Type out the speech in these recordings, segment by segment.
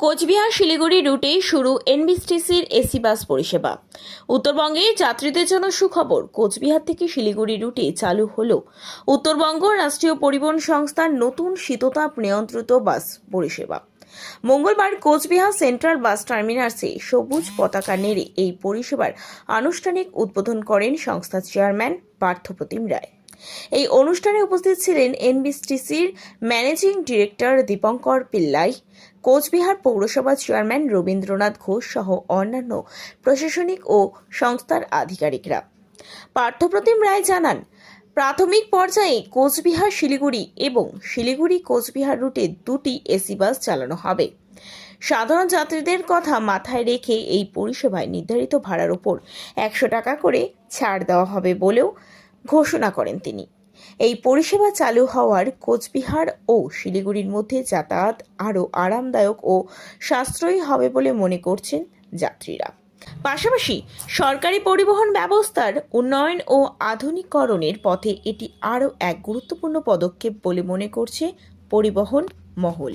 কোচবিহার শিলিগুড়ি রুটে শুরু এনবিসটিসির AC bus পরিষেবা। উত্তরবঙ্গে যাত্রীদের জন্য সুখবর, কোচবিহার থেকে শিলিগুড়ি রুটে চালু হল। উত্তরবঙ্গ রাষ্ট্রীয় পরিবহন সংস্থার নতুন শীততাপ নিয়ন্ত্রিত বাস পরিষেবা। মঙ্গলবার কোচবিহার সেন্ট্রাল বাস টার্মিনাসে সবুজ পতাকা নেড়ে এই পরিষেবার আনুষ্ঠানিক উদ্বোধন করেন সংস্থার চেয়ারম্যান পার্থপ্রতিম রায়। এই অনুষ্ঠানে উপস্থিত ছিলেন এনবিসটিসির ম্যানেজিং ডিরেক্টর দীপঙ্কর পিল্লাই, কোচবিহার পৌরসভা চেয়ারম্যান রবীন্দ্রনাথ ঘোষ সহ অন্যান্য প্রশাসনিক ও সংস্থার আধিকারিকরা। পার্থপ্রতিম রায় জানান, প্রাথমিক পর্যায়ে কোচবিহার, শিলিগুড়ি এবং শিলিগুড়ি কোচবিহার রুটে দুটি এসি বাস চালানো হবে। সাধারণ যাত্রীদের কথা মাথায় রেখে এই পরিষেবায় নির্ধারিত ভাড়ার ওপর একশো টাকা করে ছাড় দেওয়া হবে বলেও ঘোষণা করেন তিনি। এই পরিষেবা চালু হওয়ার কোচবিহার ও শিলিগুড়ির মধ্যে যাতায়াত আরও আরামদায়ক ও সাশ্রয়ী হবে বলে মনে করছেন যাত্রীরা। পাশাপাশি সরকারি পরিবহন ব্যবস্থার উন্নয়ন ও আধুনিকরণের পথে এটি আরও এক গুরুত্বপূর্ণ পদক্ষেপ বলে মনে করছে পরিবহন মহল।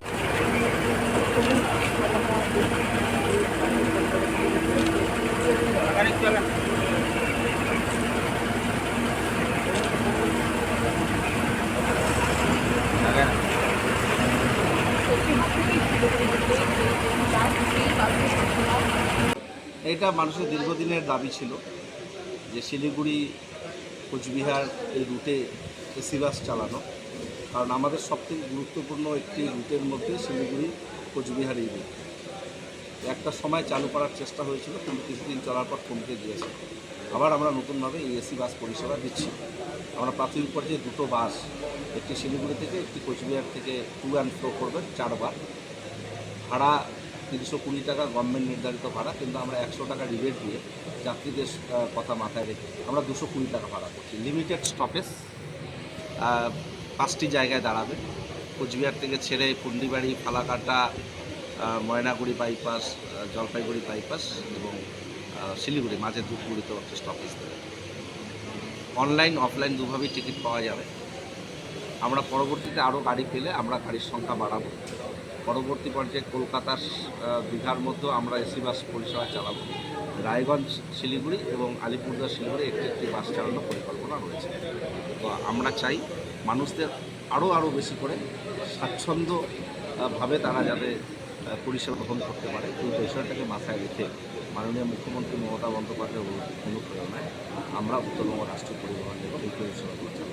এটা মানুষের দীর্ঘদিনের দাবি ছিল যে শিলিগুড়ি, কোচবিহার এই রুটে এসি বাস চালানো। কারণ আমাদের সবথেকে গুরুত্বপূর্ণ একটি রুটের মধ্যে শিলিগুড়ি, কোচবিহার এই রুট। একটা সময় চালু করার চেষ্টা হয়েছিল, কিন্তু কিছুদিন চলার পর কমতে গিয়েছে। আবার আমরা নতুনভাবে এই এসি বাস পরিষেবা দিচ্ছি। আমরা প্রাথমিক পর্যায়ে দুটো বাস, একটি শিলিগুড়ি থেকে, একটি কোচবিহার থেকে টু অ্যান্ড ফ্লো করবে, চারবার। ভাড়া তিনশো কুড়ি টাকা গভর্নমেন্ট নির্ধারিত ভাড়া, কিন্তু আমরা একশো টাকা রিবেট দিয়ে যাত্রীদের কথা মাথায় রেখে আমরা দুশো কুড়ি টাকা ভাড়া করছি। লিমিটেড স্টপেজ পাঁচটি জায়গায় দাঁড়াবে। কোচবিহার থেকে ছেড়ে পুন্ডিবাড়ি, ফালাকাটা ময়নাগুড়ি বাইপাস জলপাইগুড়ি বাইপাস এবং শিলিগুড়ি, মাঝে ধূপগুড়িতেও হচ্ছে স্টপেজ দেবে। অনলাইন অফলাইন দুভাবেই টিকিট পাওয়া যাবে। আমরা পরবর্তীতে আরও গাড়ি পেলে আমরা গাড়ির সংখ্যা বাড়াবো। পরবর্তী পর্যায়ে কলকাতার দীঘার মধ্যেও আমরা এসি বাস পরিষেবা চালাবো। রায়গঞ্জ, শিলিগুড়ি এবং আলিপুরদুয়ার, শিলিগুড়ি একটি একটি বাস চালানোর পরিকল্পনা রয়েছে। তো আমরা চাই মানুষদের আরও আরও বেশি করে স্বাচ্ছন্দ্যভাবে তারা যাতে পরিষেবা গ্রহণ করতে পারে। এই বিষয়টাকে মাথায় রেখে মাননীয় মুখ্যমন্ত্রী মমতা বন্দ্যোপাধ্যায়ের অনু- অনুপ্রেরণায় আমরা উত্তরবঙ্গ রাষ্ট্রীয় পরিবহন নিগম এই পরিষেবাগুলো